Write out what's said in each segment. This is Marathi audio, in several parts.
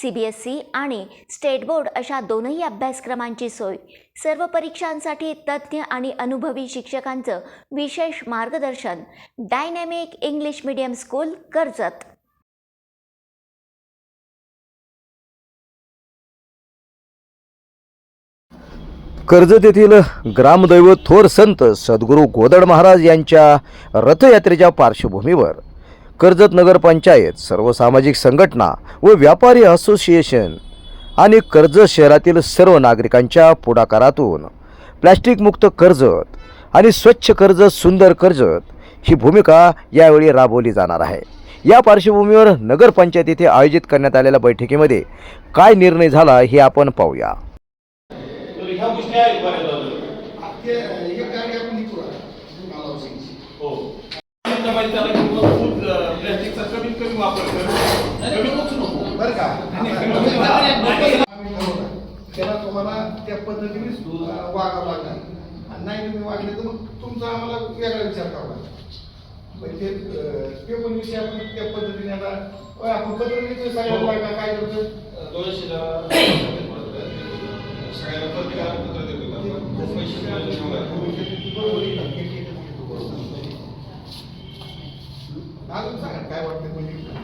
सी बी एस सी आणि स्टेट बोर्ड अशा दोनही अभ्यासक्रमांची सोय. सर्व परीक्षांसाठी तज्ज्ञ आणि अनुभवी शिक्षकांचं विशेष मार्गदर्शन. Dynamic English medium school Karjat. Karjat येथील ग्रामदैवत थोर संत सद्गुरू गोदड महाराज यांच्या रथयात्रेच्या पार्श्वभूमीवर कर्जत नगरपंचायत सर्व सामाजिक संघटना व व्यापारी असोसिएशन आणि कर्जत शहरातील सर्व नागरिकांच्या पुढाकारातून प्लॅस्टिकमुक्त कर्जत आणि स्वच्छ कर्जत सुंदर कर्जत ही भूमिका यावेळी राबवली जाणार आहे. या पार्श्वभूमीवर नगरपंचायत येथे आयोजित करण्यात आलेल्या बैठकीमध्ये काय निर्णय झाला हे आपण पाहूया. हो प्लॅस्टिकचा कमीत कमी वापर कर. कमी होच नको. बरं का. त्याला तुम्हाला त्या पद्धतीनेच वागावं लागणार आणि नाही तुम्ही वागले तर मग तुमचा आम्हाला वेगळा विचार करावा म्हणजे ते पण विषय आपण त्या पद्धतीने आता आपण पद्धतीने सगळ्यांना लागणार काय करतो दोनशे सगळ्यांना प्रत्येकाला पत्र देतो. का? पैसे मिळाले तेवढं. अजून सांगा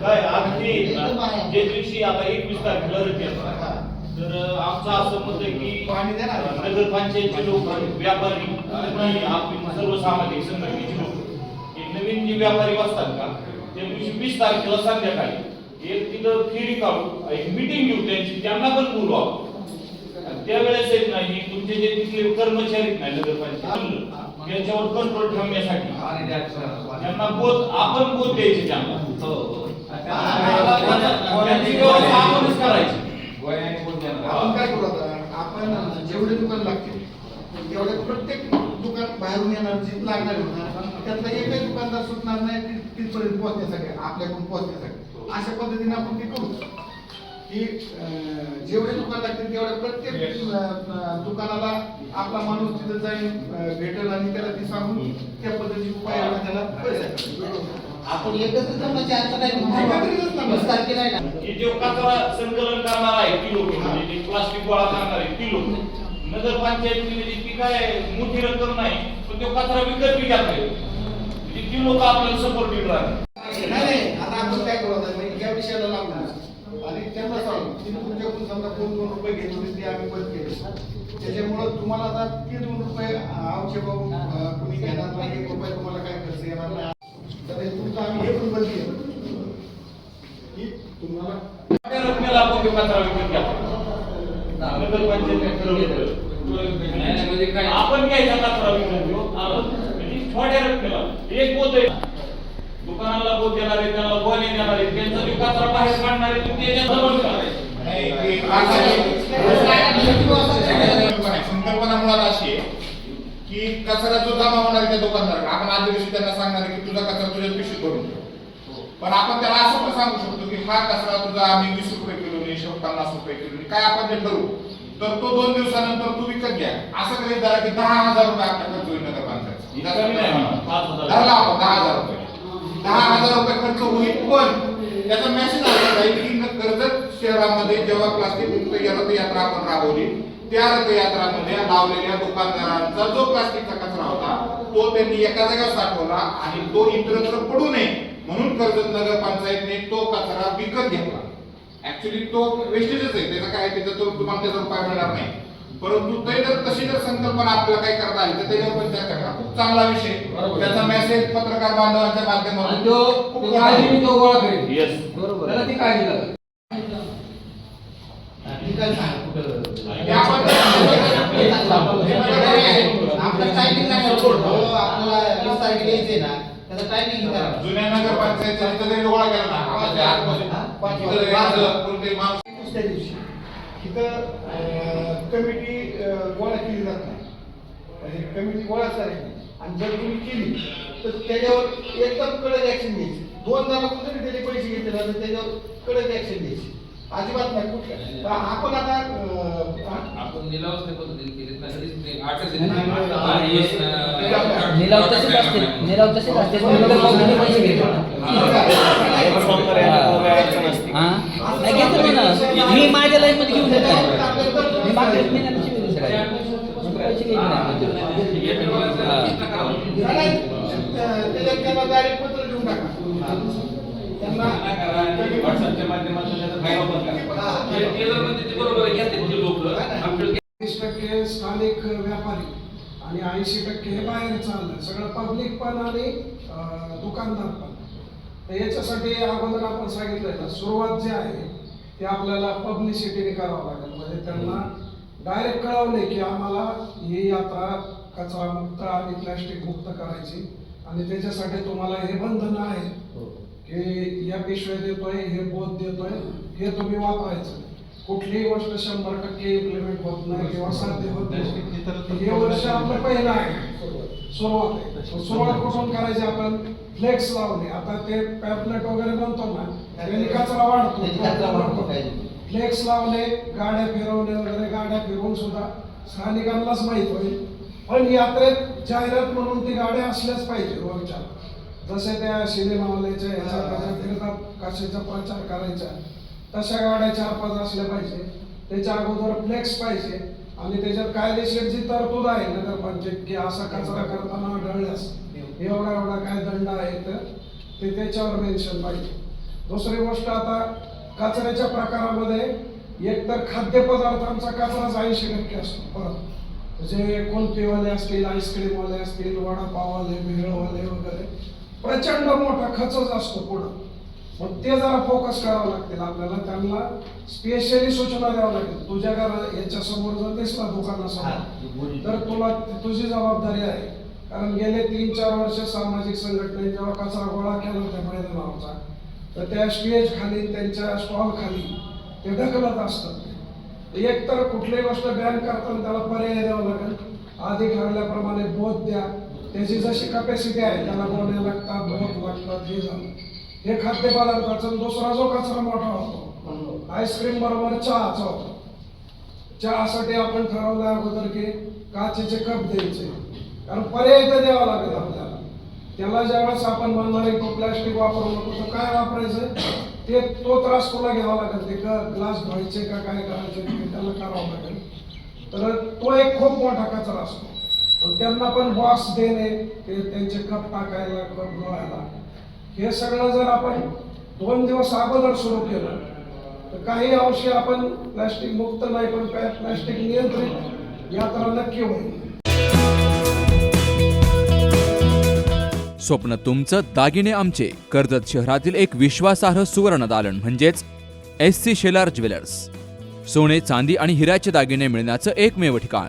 काय वाटतं जे दिवशी आता एकवीस तारखेला रथ तर आमचं असं मत आहे की पाणी पंचायतचे लोक व्यापारी आणि आपली सर्व सामाजिक संघटनेचे लोक हे नवीन जे व्यापारी बसतात का त्या दिवशी वीस तारखेला संध्याकाळी एक तिथं फेरी काढू एक मिटिंग घेऊ त्यांची त्यांना पण बोलू आपण त्यावेळेस येत नाही तुमचे जे तिथले कर्मचारी नाही नगरपंचायत त्यांच्यावर कंट्रोल ठेवण्यासाठी. त्यांना बोध आपण बोध द्यायचे त्यांना. आपणच करायची. आपण काय करू आता? आपण जेवढे दुकान लागतील तेवढे प्रत्येक दुकान बाहेरून येणार जे लागणार होणार त्यातला एकही दुकानदार सुटणार नाही तिथपर्यंत पोहोचण्यासाठी आपल्याकडून पोहोचण्यासाठी. अशा पद्धतीने आपण ते करू. की जेवढे दुकान लागतील तेवढ्या प्रत्येक दुकानाला आपला माणूस तिथं जाईल भेटेल आणि त्याला ती सांगून त्या पद्धतीने उपाययोजना त्याला. आपण एकत्र की जो कचरा संकलन करणार आहे ती लोक. म्हणजे जे प्लास्टिक गोळा करणार आहे ती लोक. नगरपंचायत म्हणजे ती काय मोठी रक्कम नाही पण तो कचरा विकत विकत आहे. म्हणजे ती लोक आपल्याला सपोर्टिव्ह राहतात नाही नाही आता आपण काय करू आता म्हणजे या विषयाला लागू आणि त्यांना सांगू की तुमच्याकडून समजा कोण दोन रुपये घेत होते ते आम्ही बंद केले. त्याच्यामुळं तुम्हाला आता ते दोन रुपये आवश्यक कुणी घेणार नाही एक रुपये तुम्हाला काय खर्च येणार नाही. तर तुमचं आम्ही हे पण की तुम्हाला रकमेला आपण तो कचरा विकत घ्या. नगरपंचायत ठरवलं आपण घ्यायचा कचरा विकत घेऊ? आपण म्हणजे छोट्या रकमेला एक पोत दुकानाला पोत देणारे त्याला गोणे देणारे त्यांचा जो कचरा बाहेर काढणारे तो त्याच्याजवळ करायचा संकल्पना मुळात अशी आहे की कचरा जो जमा होणार त्या दुकानदार आपण आदल्या दिवशी त्यांना सांगणार की तुझा कचरा तुझ्या पिशवीत भरून ठेव पण आपण त्याला असं पण सांगू शकतो की हा कचरा तुझा आम्ही वीस रुपये किलोने शेवट पन्नास रुपये किलोने काय आपण ते ठरवू तर तो दोन दिवसानंतर तू विकत घ्या. असं कधी झालं की दहा हजार रुपये आपल्या खर्च होईल कमी नाही होणार, पाच हजार. नगरपंचायत धरला आपण दहा हजार रुपये. दहा हजार रुपये खर्च होईल पण त्याचा मेसेज आला जाईल की कर्जत शहरामध्ये जेव्हा प्लास्टिक मुक्त रथयात्रा आपण राबवली त्या रथयात्रामध्ये लावलेल्या दुकानदारांचा जो प्लास्टिकचा कचरा होता तो त्यांनी एका जागेवर साठवला आणि तो इतरत्र पडू नये म्हणून कर्जत नगरपंचायतने तो कचरा विकत घेतला. ऍक्च्युली तो वेस्टेजच आहे त्याचा काय त्याचा तो तुम्हाला त्याचा उपाय मिळणार नाही. परंतु ते जर तशी जर संकल्पना आपल्याला काही करता आली तर त्याच्यावर पण चर्चा करा. खूप चांगला विषय. त्याचा मेसेज पत्रकार बांधवांच्या माध्यमातून तो खूप गोळा करेल. येस त्याला ती काळजी लागेल. सांग कुठं? आपलं टायमिंग नाही हो, आपल्याला वीस तारखेला यायचंय ना त्याचा टायमिंग करा. जुन्या गोळा केला ना. आतमध्ये, दुसऱ्या दिवशी. तिथं कमिटी गोळा केली जात नाही. म्हणजे कमिटी गोळा नाही. आणि जर तुम्ही केली तर त्याच्यावर एकदम कडक ऍक्शन घ्यायची. दोन जणांना जरी त्याचे पैसे घेतले तर त्याच्यावर कडक ऍक्शन घ्यायची. अजिबात नाही कुठल्या तर आपण आता हा? आपण निलावच नाही पद्धतीने आठच निलाव तसेच असते. निलाव तसेच असते. पैसे घेतो हा. नाही घेतो ना मी माझ्या लाईफमध्ये घेऊन देत मी मागच्या पैसे नाही पत्र टाका. त्यांना व्हॉट्सअपच्या माध्यमातून त्याचा फायदा पण करा. ते बरोबर लोक वीस टक्के स्थानिक व्यापारी आणि ऐंशी टक्के हे बाहेर चाललं सगळं पब्लिक पण आणि दुकानदार पण. तर याच्यासाठी अगोदर आपण सांगितलंय ना सुरुवात जी आहे ते आपल्याला पब्लिसिटीने करावं लागेल. म्हणजे त्यांना डायरेक्ट कळवले की आम्हाला ही यात्रा कचरा मुक्त आणि प्लॅस्टिक मुक्त करायची. आणि त्याच्यासाठी तुम्हाला हे बंधन आहे. हो. की या पिशव्या देतोय हे बोध देतोय हे तुम्ही वापरायचं. कुठलीही गोष्ट शंभर टक्के इम्प्लिमेंट होत नाही किंवा साध्य होत नाही. हे वर्ष आपलं पहिलं आहे. सुरुवात. आहे. सुरुवात कुठून करायची आपण? फ्लेक्स लावले आता ते पॅम्पलेट वगैरे बनतो ना त्यांनी कचरा वाढतो. फ्लेक्स लावले गाड्या फिरवले वगैरे गाड्या फिरवून सुद्धा स्थानिकांनाच माहीत होईल. पण यात्रेत जाहिरात म्हणून ती गाड्या असल्याच पाहिजे रोजच्या. जसे त्या सिनेमावाल्याच्या ह्याच्या त्याच्या फिरतात कशाचा प्रचार करायचा तशा गाड्या चार पाच असल्या पाहिजे. त्याच्या अगोदर फ्लेक्स पाहिजे आणि त्याच्यात कायदेशीर जी तरतूद आहे नगरपंचायत की असा कचरा करताना आढळल्यास एवढा एवढा काय दंड आहे तर ते त्याच्यावर मेन्शन पाहिजे. दुसरी गोष्ट आता कचऱ्याच्या प्रकारामध्ये एकतर खाद्यपदार्थांचा कचराच ऐंशी टक्के असतो परत. जे कुल्फीवाले असतील आईस्क्रीमवाले असतील वडापाववाले भेळवाले वगैरे प्रचंड मोठा खचच असतो पुढं. मग ते जरा फोकस करावं लागतील आपल्याला. त्यांना स्पेशली सूचना द्यावं लागेल. तुझ्या घरा याच्या समोर जर दिसला दुकानासमोर तर तुला तुझी जबाबदारी आहे. कारण गेले तीन चार वर्ष सामाजिक संघटनेने जेव्हा कचरा गोळा केला होता मैदानावरचा तर त्या स्टेज खाली त्यांच्या स्टॉल खाली ते ढकलत असतात एक तर कुठलीही गोष्ट बॅन करताना त्याला पर्याय द्यावा लागेल. आधी ठरवल्याप्रमाणे बोध द्या. त्याची जशी कपॅसिटी आहे त्याला गोण्या लागतात बोध लागतात हे झालं. हे खाद्यपदार्थाचा आणि दुसरा जो कचरा मोठा होतो आईस्क्रीम बरोबर चहाचा होतो. चहासाठी आपण ठरवलं अगोदर की काचेचे कप द्यायचे. कारण पर्याय तर द्यावा लागेल आपल्याला. त्याला ज्यावेळेस आपण म्हणणार आहे तो प्लॅस्टिक वापरू नको तर काय वापरायचं? ते तो त्रास तुला घ्यावा लागेल. ते ग्लास धुवायचे का काय करायचे त्याला करावं लागेल. तर तो एक खूप मोठा कचरा असतो. त्यांना पण बॉक्स देणे ते त्यांचे कप टाकायला कप धुवायला. हे सगळं जर आपण दोन दिवस अगोदर सुरू केलं तर काही अंशी आपण प्लॅस्टिक मुक्त नाही पण प्लॅस्टिक नियंत्रित यात्रा नक्की होईल. स्वप्न तुमचं दागिने आमचे. कर्जत शहरातील एक विश्वासार्ह सुवर्ण दालन म्हणजेच एस सी शेलार ज्वेलर्स. सोने चांदी आणि हिऱ्याचे दागिने मिळण्याचं एकमेव ठिकाण.